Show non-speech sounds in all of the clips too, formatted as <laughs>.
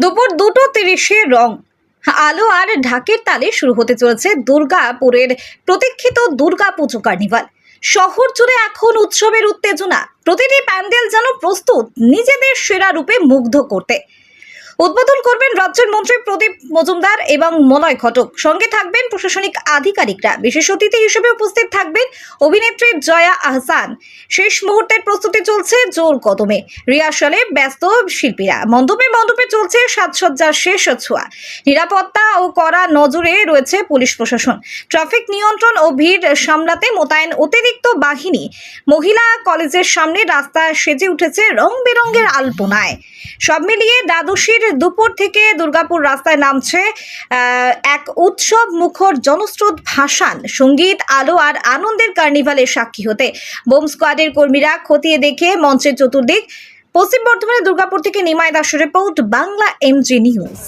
দুপুর দুটো তিরিশে রং। আলো আর ঢাকের তালে শুরু হতে চলেছে দুর্গাপুরের প্রতীক্ষিত দুর্গা পুজো কার্নিভাল। শহর জুড়ে এখন উৎসবের উত্তেজনা। প্রতিটি প্যান্ডেল যেন প্রস্তুত, নিজেদের সেরা রূপে মুগ্ধ করতে। উদ্বোধন করবেন রাজ্যের মন্ত্রী প্রদীপ মজুমদার এবং মলয় ঘটক। সঙ্গে থাকবেন প্রশাসনিক আধিকারিকরা। বিশেষ অতিথি হিসেবে উপস্থিত থাকবেন অভিনেত্রী জয়া আহসান। শেষ মুহূর্তের প্রস্তুতি চলছে জোর কদমে। রিহার্সালে ব্যস্ত শিল্পীরা। মণ্ডপে মণ্ডপে চলছে সাজসজ্জার শেষ ছোঁয়া। নিরাপত্তা ও কড়া নজরে রয়েছে পুলিশ প্রশাসন। ট্রাফিক নিয়ন্ত্রণ ও ভিড় সামলাতে মোতায়েন অতিরিক্ত বাহিনী। মহিলা কলেজের সামনে রাস্তা সেজে উঠেছে রং বেরঙের আলপনায়। সব মিলিয়ে দ্বাদশীর দুপুর থেকে দুর্গাপুর রাস্তায় নামছে এক উৎসব মুখর জনস্রোত ভাসান। সংগীত, আলো আর আনন্দের কার্নিভালের সাক্ষী হতে বোম স্কোয়াডের কর্মীরা খতিয়ে দেখে মঞ্চের চতুর্দিক। পশ্চিম বর্ধমানের দুর্গাপুর থেকে নিমায় দাসের রিপোর্ট, বাংলা এমজি নিউজ।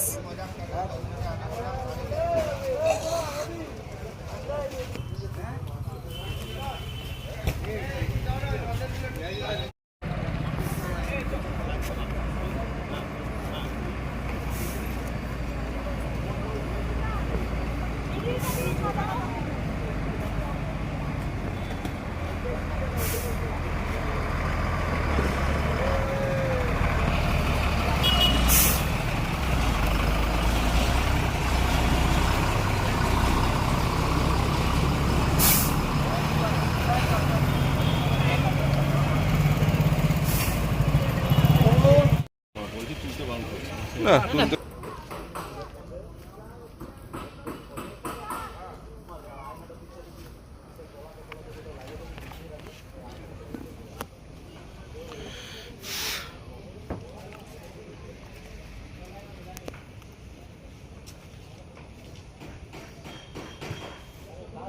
না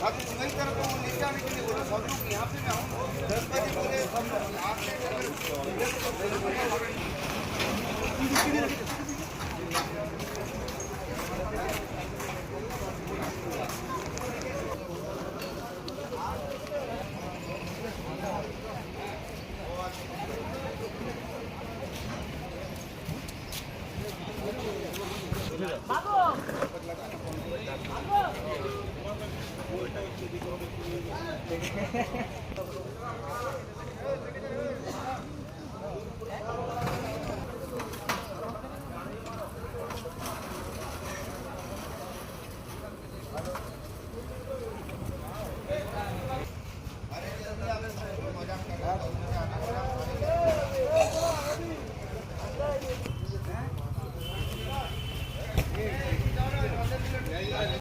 बाकी सुनई Okay. <laughs> <laughs>